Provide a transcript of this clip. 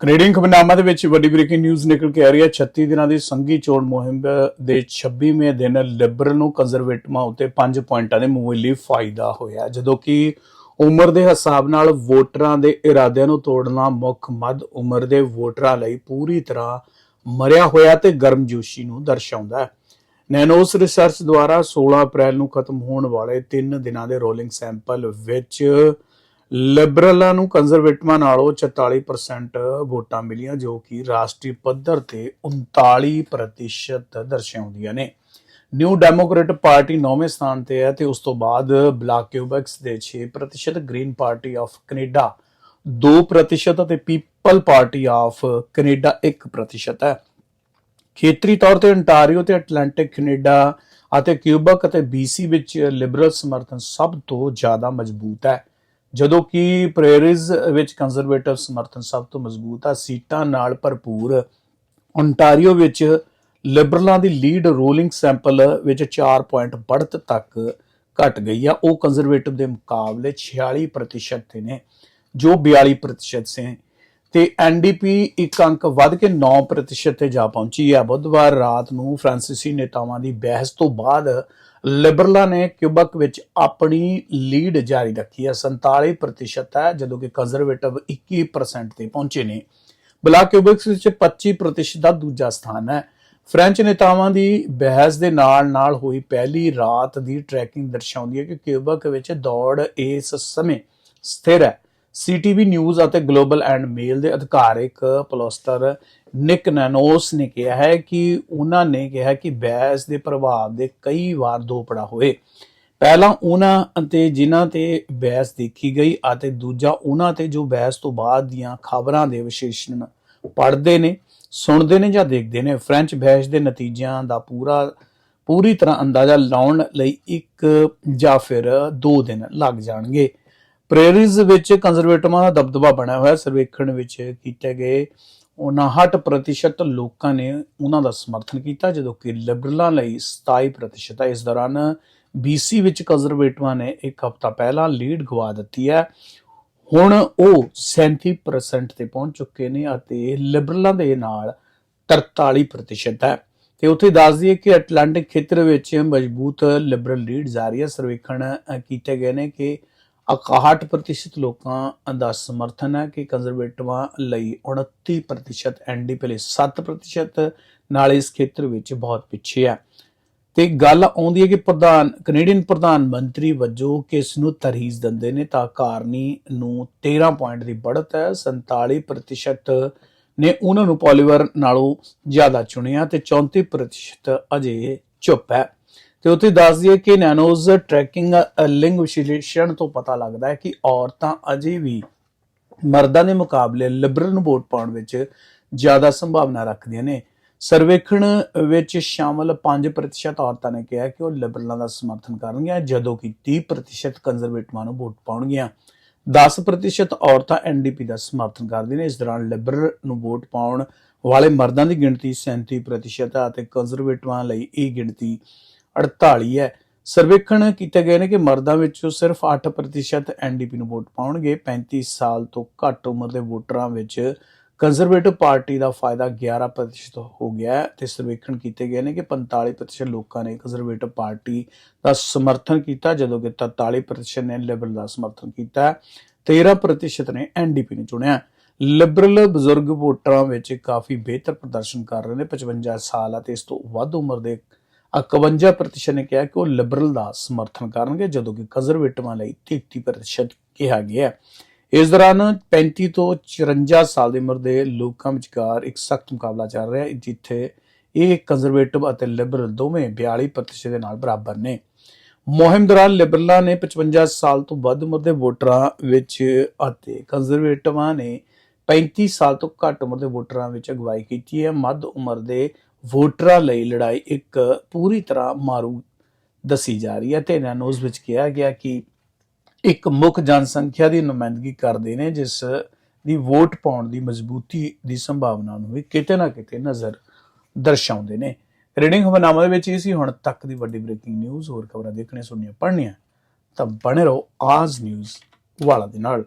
Canadian ਖਬਰਨਾਮਾ ਦੇ ਵਿੱਚ ਵੱਡੀ ਬ੍ਰੇਕਿੰਗ ਨਿਊਜ਼ ਨਿਕਲ ਕੇ ਆ ਰਹੀ ਹੈ। 36 ਦਿਨਾਂ ਦੀ ਸੰਘੀ ਚੋਣ ਮੁਹਿੰਮ ਦੇ 26ਵੇਂ ਦਿਨ ਲਿਬਰਲ ਨੂੰ ਕੰਜ਼ਰਵੇਟਿਵਾਂ ਉੱਤੇ 5 ਪੁਆਇੰਟਾਂ ਦੇ ਮਾਮੂਲੀ ਫਾਇਦਾ ਹੋਇਆ। ਜਦੋਂ ਕਿ ਉਮਰ ਦੇ ਹਿਸਾਬ ਨਾਲ ਵੋਟਰਾਂ ਦੇ ਇਰਾਦਿਆਂ ਨੂੰ ਤੋੜਨਾ ਮੁੱਖ ਮੱਧ ਉਮਰ ਦੇ ਵੋਟਰਾਂ ਲਈ ਪੂਰੀ ਤਰ੍ਹਾਂ ਮਰਿਆ ਹੋਇਆ ਤੇ ਗਰਮਜੋਸ਼ੀ ਨੂੰ ਦਰਸਾਉਂਦਾ ਹੈ। ਨੈਨੋਸ ਰਿਸਰਚ ਦੁਆਰਾ 16 ਅਪ੍ਰੈਲ ਨੂੰ ਖਤਮ ਹੋਣ ਵਾਲੇ 3 ਦਿਨਾਂ ਦੇ ਰੋਲਿੰਗ ਸੈਂਪਲ ਵਿੱਚ ਲਿਬਰਲਾਂ ਨੂੰ ਕੰਜ਼ਰਵੇਟਿਵਾਂ ਨਾਲੋਂ 44% ਵੋਟਾਂ ਮਿਲੀਆਂ, ਜੋ ਕਿ ਰਾਸ਼ਟਰੀ ਪੱਧਰ ਤੇ 39% ਦਰਸਾਉਂਦੀਆਂ ਨੇ। ਨਿਊ ਡੈਮੋਕ੍ਰੈਟ ਪਾਰਟੀ 9ਵੇਂ ਸਥਾਨ ਤੇ ਹੈ ਤੇ ਉਸ ਤੋਂ ਬਾਅਦ ਬਲਾਕ ਕਿਊਬੈਕਸ ਦੇ 6% ਗ੍ਰੀਨ ਪਾਰਟੀ ਆਫ ਕੈਨੇਡਾ 2% ਅਤੇ ਪੀਪਲ ਪਾਰਟੀ ਆਫ ਕੈਨੇਡਾ 1% ਹੈ। ਖੇਤਰੀ ਤੌਰ ਤੇ ਅੰਟਾਰੀਓ ਤੇ ਐਟਲਾਂਟਿਕ ਕੈਨੇਡਾ ਅਤੇ ਕਿਊਬਕ ਅਤੇ BC ਵਿੱਚ ਲਿਬਰਲ ਸਮਰਥਨ ਸਭ ਤੋਂ ਜ਼ਿਆਦਾ ਮਜ਼ਬੂਤ ਹੈ। ਜਦੋਂ ਕਿ ਪ੍ਰੇਰੀਜ਼ ਵਿੱਚ ਕੰਜ਼ਰਵੇਟਿਵ ਸਮਰਥਨ ਸਭ ਤੋਂ ਮਜ਼ਬੂਤ ਆ, ਸੀਟਾਂ ਨਾਲ ਭਰਪੂਰ। ਓਨਟਾਰੀਓ ਵਿੱਚ ਲਿਬਰਲਾਂ ਦੀ ਲੀਡ ਰੋਲਿੰਗ ਸੈਂਪਲ ਵਿੱਚ 4 ਪੁਆਇੰਟ ਬੜਤ ਤੱਕ ਘਟ ਗਈ ਆ। ਉਹ ਕੰਜ਼ਰਵੇਟਿਵ ਦੇ ਮੁਕਾਬਲੇ 46% ਤੇ ਨੇ, ਜੋ 42% ਸੇ ਤੇ ਐਨਡੀਪੀ ਇੱਕ ਅੰਕ ਵੱਧ ਕੇ 9% ਤੇ ਜਾ ਪਹੁੰਚੀ ਹੈ। ਬੁੱਧਵਾਰ ਰਾਤ ਨੂੰ ਫ੍ਰਾਂਸੀਸੀ ਨੇਤਾਵਾਂ ਦੀ ਬਹਿਸ ਤੋਂ ਬਾਅਦ ਲਿਬਰਲਾਂ ਨੇ ਕਿਊਬਕ ਵਿੱਚ ਆਪਣੀ ਲੀਡ ਜਾਰੀ ਰੱਖੀ ਹੈ। 47% ਹੈ, ਜਦੋਂ ਕਿ ਕੰਜ਼ਰਵੇਟਿਵ 21% ਤੇ ਪਹੁੰਚੇ ਨੇ। ਬਲਾਕ ਕਿਊਬਕ ਵਿੱਚ 25% ਦਾ ਦੂਜਾ ਸਥਾਨ ਹੈ। ਫ੍ਰੈਂਚ ਨੇਤਾਵਾਂ ਦੀ ਬਹਿਸ ਦੇ ਨਾਲ-ਨਾਲ ਹੋਈ ਪਹਿਲੀ ਰਾਤ ਦੀ ਟਰੈਕਿੰਗ ਦਰਸਾਉਂਦੀ ਹੈ ਕਿ ਕਿਊਬਕ ਵਿੱਚ ਦੌੜ ਇਸ ਸਮੇਂ ਸਥਿਰ ਹੈ। ਸੀਟੀਵੀ ਨਿਊਜ਼ ਅਤੇ ਗਲੋਬਲ ਐਂਡ ਮੇਲ ਦੇ ਅਧਿਕਾਰਿਕ ਪਲੋਸਟਰ ਨਿਕ ਨੈਨੋਸ ਨੇ ਕਿਹਾ ਹੈ ਕਿ ਉਹਨਾਂ ਨੇ ਕਿਹਾ ਕਿ ਬਹਿਸ ਦੇ ਪ੍ਰਭਾਵ ਦੇ ਕਈ ਵਾਰ ਦੋਪੜਾ ਹੋਏ। ਪਹਿਲਾਂ ਉਹਨਾਂ ਅਤੇ ਜਿਨ੍ਹਾਂ ਤੇ ਬਹਿਸ ਦੇਖੀ ਗਈ ਅਤੇ ਦੂਜਾ ਉਹਨਾਂ ਤੇ ਜੋ ਬਹਿਸ ਤੋਂ ਬਾਅਦ ਦੀਆਂ ਖਬਰਾਂ ਦੇ ਵਿਸ਼ੇਸ਼ਣ ਪੜ੍ਹਦੇ ਨੇ, ਸੁਣਦੇ ਨੇ ਜਾਂ ਦੇਖਦੇ ਨੇ। ਫ੍ਰੈਂਚ ਬਹਿਸ ਦੇ ਨਤੀਜਿਆਂ ਦਾ ਪੂਰਾ, ਪੂਰੀ ਤਰ੍ਹਾਂ ਅੰਦਾਜ਼ਾ ਲਾਉਣ ਲਈ ਇੱਕ ਜਾਂ ਫਿਰ ਦੋ ਦਿਨ ਲੱਗ ਜਾਣਗੇ। ਪ੍ਰੇਰੀਜ਼ ਵਿੱਚ ਕੰਜ਼ਰਵੇਟਿਵਾਂ ਦਾ ਦਬਦਬਾ ਬਣਿਆ ਹੋਇਆ ਸਰਵੇਖਣ ਵਿੱਚ ਕੀਤੇ ਗਏ। 59% ਲੋਕਾਂ ਨੇ ਉਹਨਾਂ ਦਾ ਸਮਰਥਨ ਕੀਤਾ, ਜਦੋਂ ਕਿ ਲਿਬਰਲਾਂ ਲਈ 27% ਹੈ ਇਸ ਦੌਰਾਨ BC ਵਿੱਚ ਕੰਜ਼ਰਵੇਟਿਵਾਂ ਨੇ ਇੱਕ ਹਫ਼ਤਾ ਪਹਿਲਾਂ ਲੀਡ ਗਵਾ ਦਿੱਤੀ ਹੈ। ਹੁਣ ਉਹ 37% ਤੇ ਪਹੁੰਚ ਚੁੱਕੇ ਨੇ ਅਤੇ ਲਿਬਰਲਾਂ ਦੇ ਨਾਲ 43% ਹੈ। ਤੇ ਉੱਥੇ ਦੱਸ ਦਈਏ ਕਿ ਐਟਲਾਂਟਿਕ ਖੇਤਰ ਵਿੱਚ ਮਜ਼ਬੂਤ ਲਿਬਰਲ ਲੀਡ ਜਾਰੀ ਹੈ। ਸਰਵੇਖਣ ਕੀਤੇ ਗਏ ਨੇ ਕਿ 61% ਲੋਕਾਂ ਦਾ ਸਮਰਥਨ ਹੈ ਕਿ ਕੰਜ਼ਰਵੇਟਿਵਾਂ ਲਈ 29% ਐਨਡੀਪੀ ਲਈ 7% ਨਾਲ ਇਸ ਖੇਤਰ ਵਿੱਚ ਬਹੁਤ ਪਿੱਛੇ ਹੈ। ਤੇ ਗੱਲ ਆਉਂਦੀ ਹੈ ਕਿ ਪ੍ਰਧਾਨ ਕੈਨੇਡੀਅਨ ਪ੍ਰਧਾਨ ਮੰਤਰੀ ਵਜੋਂ ਕਿਸ ਨੂੰ ਤਰਹੀਜ਼ ਦਿੰਦੇ ਨੇ ਤਾਂ ਕਾਰਨੀ ਨੂੰ 13 ਪੁਆਇੰਟ ਦੀ ਬੜਤ ਹੈ 47% ਨੇ ਉਹਨਾਂ ਨੂੰ ਪੋਲੀਵਰ ਨਾਲੋਂ ਜ਼ਿਆਦਾ ਚੁਣਿਆ ਤੇ 34% ਅਜੇ ਚੁੱਪ ਹੈ। ਤੇ ਉੱਥੇ ਦੱਸ ਦਈਏ ਕਿ ਨੈਨੋਜ਼ ਟਰੈਕਿੰਗ ਲਿੰਗ ਵਿਸ਼ਲੇਸ਼ਣ ਤੋਂ ਪਤਾ ਲੱਗਦਾ ਹੈ ਕਿ ਔਰਤਾਂ ਅਜੇ ਵੀ ਮਰਦਾਂ ਦੇ ਮੁਕਾਬਲੇ ਲਿਬਰਲ ਵੋਟ ਪਾਉਣ ਵਿੱਚ ਜ਼ਿਆਦਾ ਸੰਭਾਵਨਾ ਰੱਖਦੀਆਂ ਨੇ। ਸਰਵੇਖਣ ਵਿੱਚ ਸ਼ਾਮਲ 5% ਔਰਤਾਂ ਨੇ ਕਿਹਾ ਕਿ ਉਹ ਲਿਬਰਲਾਂ ਦਾ ਸਮਰਥਨ ਕਰਨਗੀਆਂ, ਜਦੋਂ ਕਿ 30% ਕੰਜ਼ਰਵੇਟਿਵਾਂ ਨੂੰ ਵੋਟ ਪਾਉਣਗੀਆਂ। 10% ਔਰਤਾਂ ਐਨਡੀਪੀ ਦਾ ਸਮਰਥਨ ਕਰਦੀਆਂ ਨੇ। ਇਸ ਦੌਰਾਨ ਲਿਬਰਲ ਨੂੰ ਵੋਟ ਪਾਉਣ ਵਾਲੇ ਮਰਦਾਂ ਦੀ ਗਿਣਤੀ 37% ਹੈ ਅਤੇ ਕੰਜ਼ਰਵੇਟਿਵਾਂ ਲਈ ਇਹ ਗਿਣਤੀ 48 ਹੈ। ਸਰਵੇਖਣ ਕੀਤੇ ਗਏ ਨੇ ਕਿ ਮਰਦਾਂ ਵਿੱਚੋਂ ਸਿਰਫ 8% ਐਨਡੀਪੀ ਨੂੰ ਵੋਟ ਪਾਉਣਗੇ। 35 ਸਾਲ ਤੋਂ ਘੱਟ ਉਮਰ ਦੇ ਵੋਟਰਾਂ ਵਿੱਚ ਕੰਜ਼ਰਵੇਟਿਵ ਪਾਰਟੀ ਦਾ ਫਾਇਦਾ 11% ਹੋ ਗਿਆ ਹੈ ਤੇ ਸਰਵੇਖਣ ਕੀਤੇ ਗਏ ਨੇ ਕਿ 45% ਲੋਕਾਂ ਨੇ ਕੰਜ਼ਰਵੇਟਿਵ ਪਾਰਟੀ ਦਾ ਸਮਰਥਨ ਕੀਤਾ, ਜਦੋਂ ਕਿ 43% ਨੇ ਲਿਬਰਲ ਦਾ ਸਮਰਥਨ ਕੀਤਾ ਹੈ। 13% ਨੇ ਐਨਡੀਪੀ ਨੂੰ ਚੁਣਿਆ ਲਿਬਰਲ ਬਜ਼ੁਰਗ ਵੋਟਰਾਂ ਵਿੱਚ ਕਾਫੀ ਬਿਹਤਰ ਪ੍ਰਦਰਸ਼ਨ ਕਰ ਰਹੇ ਨੇ। 55 ਸਾਲ ਅਤੇ ਇਸ ਤੋਂ ਵੱਧ ਉਮਰ ਦੇ 51% ਨੇ ਕਿਹਾ ਕਿ ਉਹ ਲਿਬਰਲ ਦਾ ਸਮਰਥਨ ਕਰਨਗੇ, ਜਦੋਂ ਕਿ ਕੰਜ਼ਰਵੇਟਿਵਾਂ ਲਈ 33% ਕਿਹਾ ਗਿਆ ਇਸ ਦੌਰਾਨ 35 ਤੋਂ 54 ਸਾਲ ਦੀ ਉਮਰ ਦੇ ਲੋਕਾਂ ਵਿਚਕਾਰ ਇੱਕ ਸਖਤ ਮੁਕਾਬਲਾ ਚੱਲ ਰਿਹਾ ਹੈ, ਜਿੱਥੇ ਇਹ ਕੰਜ਼ਰਵੇਟਿਵ ਅਤੇ ਲਿਬਰਲ ਦੋਵੇਂ 42% ਦੇ ਨਾਲ ਬਰਾਬਰ ਨੇ। ਮੁਹਿੰਮ ਦੌਰਾਨ ਲਿਬਰਲਾਂ ਨੇ 55 ਸਾਲ ਤੋਂ ਵੱਧ ਉਮਰ ਦੇ ਵੋਟਰਾਂ ਵਿੱਚ ਅਤੇ ਕੰਜ਼ਰਵੇਟਿਵਾਂ ਨੇ 35 ਸਾਲ ਤੋਂ ਘੱਟ ਉਮਰ ਦੇ ਵੋਟਰਾਂ ਵਿੱਚ ਅਗਵਾਈ ਕੀਤੀ ਹੈ। ਮੱਧ ਉਮਰ ਦੇ ਵੋਟਰਾਂ ਲਈ ਲੜਾਈ ਇੱਕ ਪੂਰੀ ਤਰ੍ਹਾਂ ਮਾਰੂ ਦੱਸੀ ਜਾ ਰਹੀ ਹੈ ਤੇ ਨੈਨੋਜ਼ ਵਿੱਚ ਕਿਹਾ ਗਿਆ ਕਿ ਇੱਕ ਮੁੱਖ ਜਨਸੰਖਿਆ ਦੀ ਨੁਮਾਇੰਦਗੀ ਕਰਦੇ ਨੇ, ਜਿਸ ਦੀ ਵੋਟ ਪਾਉਣ ਦੀ ਮਜ਼ਬੂਤੀ ਦੀ ਸੰਭਾਵਨਾ ਨੂੰ ਵੀ ਕਿਤੇ ਨਾ ਕਿਤੇ ਨਜ਼ਰ ਦਰਸਾਉਂਦੇ ਨੇ। ਰੀਡਿੰਗ ਹਵਾਨਾਮਾ ਦੇ ਵਿੱਚ ਇਹ ਸੀ, ਹੁਣ ਤੱਕ ਦੀ ਵੱਡੀ ਬ੍ਰੇਕਿੰਗ ਨਿਊਜ਼ ਹੋਰ ਖਬਰਾਂ ਦੇਖਣੀਆਂ ਸੁਣਨੀਆਂ ਪੜ੍ਹਨੀਆਂ, ਤਾਂ ਬਣੇ ਰਹੋ ਆਜ ਨਿਊਜ਼ ਵਾਲਾ ਦੇ ਨਾਲ।